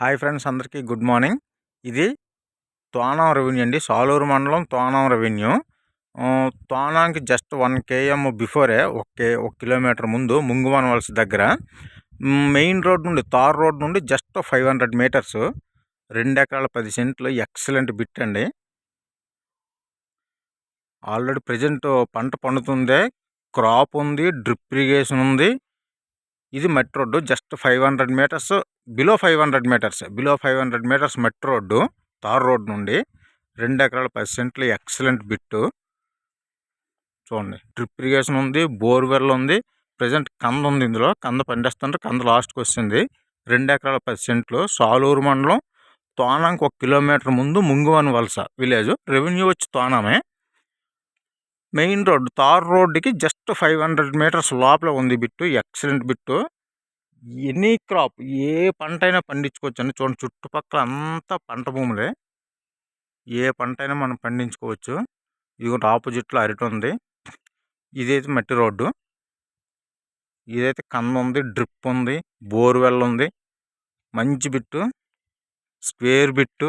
Hi friends అందరికీ good morning. ఇది Thonam revenue అండి. సాలూరు మండలం తోనాం రెవెన్యూ. తోనాంకి జస్ట్ వన్ కేఎం బిఫోరే ఒక కే ఒక కిలోమీటర్ ముందు ముంగువన్ వలస దగ్గర. మెయిన్ రోడ్ నుండి తార్ రోడ్ నుండి జస్ట్ ఫైవ్ హండ్రెడ్ మీటర్స్. రెండు ఎకరాల పది సెంట్లు ఎక్సలెంట్ బిట్ అండి. ఆల్రెడీ ప్రజెంట్ పంట పండుతుంది క్రాప్ ఉంది డ్రిప్ ఇరిగేషన్ ఉంది. ఇది మెట్ road. Just five hundred metres. Below five hundred metres. Below five hundred metres మెట్ రోడ్డు. తార్ రోడ్ నుండి రెండు ఎకరాల పది సెంట్లు ఎక్సలెంట్ బిట్టు. చూడండి. డ్రిప్ ఇరిగేషన్ ఉంది. బోర్వెల్ ఉంది. ప్రజెంట్ కంద ఉంది ఇందులో. కంద పండిస్తుంటే కంద లాస్ట్కి వచ్చింది. రెండు ఎకరాల పది సెంట్లు. సాలూరు మండలం. తోనాంకి ఒక కిలోమీటర్ ముందు ముంగువన్ వలస విలేజ్. రెవెన్యూ వచ్చి తోనామే మెయిన్ రోడ్ తార్ రోడ్డుకి జస్ట్ ఫైవ్ హండ్రెడ్ మీటర్స్ లోపల ఉంది bit excellent bit. Any crop ఏ పంట అయినా పండించుకోవచ్చు అండి. చూడండి చుట్టుపక్కల అంతా పంట భూములే. ఏ పంట అయినా మనం పండించుకోవచ్చు. ఇదిగోటి ఆపోజిట్లో అరటి ఉంది. ఇదైతే మట్టి రోడ్డు. ఇదైతే కంద ఉంది డ్రిప్ ఉంది బోర్వెల్ ఉంది. మంచి bit square bit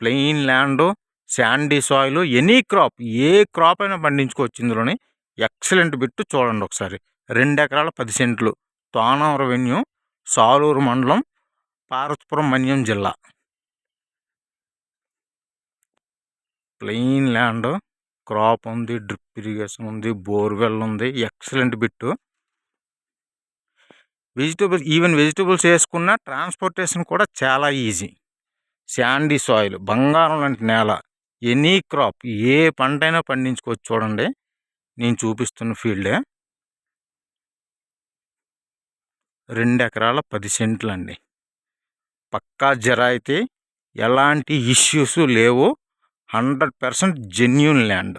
plain land. Sandy soil any crop ఏ క్రాప్ అయినా పండించుకోవచ్చు ఇందులోని. ఎక్సలెంట్ బిట్టు చూడండి ఒకసారి. రెండు ఎకరాల పది సెంట్లు. తోనం రెవెన్యూ సాలూరు మండలం పార్వతీపురం మన్యం జిల్లా. ప్లెయిన్ ల్యాండ్ క్రాప్ ఉంది డ్రిప్ ఇరిగేషన్ ఉంది బోర్వెల్ ఉంది excellent bit. Vegetables even vegetables వేసుకున్న ట్రాన్స్పోర్టేషన్ కూడా చాలా ఈజీ. శాండీ సాయిల్ బంగారం లాంటి నేల. ఎనీ క్రాప్ ఏ పంట అయినా పండించుకోవచ్చు చూడండి. నేను చూపిస్తున్న ఫీల్డే. రెండు ఎకరాల పది సెంట్లు అండి పక్కా జర అయితే ఎలాంటి ఇష్యూస్ లేవు. Hundred percent genuine land.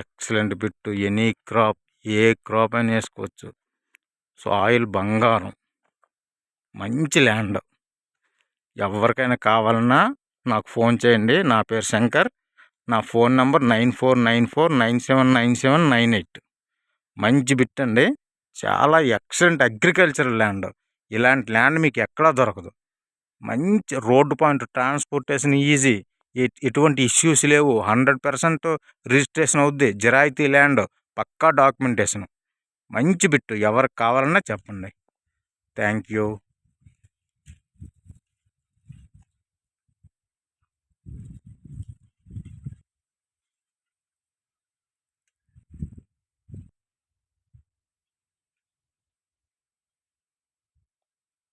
Excellent bit any crop ఏ క్రాప్ అయినా వేసుకోవచ్చు. సాయిల్ బంగారం. మంచి ల్యాండ్. ఎవరికైనా కావాలన్నా నాకు ఫోన్ చేయండి. నా పేరు శంకర్. నా phone number nine four nine four nine seven nine seven nine eight. మంచి బిట్ అండి. చాలా ఎక్సలెంట్ అగ్రికల్చరల్ ల్యాండ్. ఇలాంటి ల్యాండ్ మీకు ఎక్కడా దొరకదు. మంచి రోడ్డు పాయింట్ ట్రాన్స్పోర్టేషన్ ఈజీ. ఎటువంటి ఇష్యూస్ లేవు. హండ్రెడ్ పర్సెంట్ రిజిస్ట్రేషన్ అవుద్ది. జిరాయితీ ల్యాండ్ పక్కా డాక్యుమెంటేషన్. మంచి బిట్టు. ఎవరికి కావాలన్నా చెప్పండి. Thank you.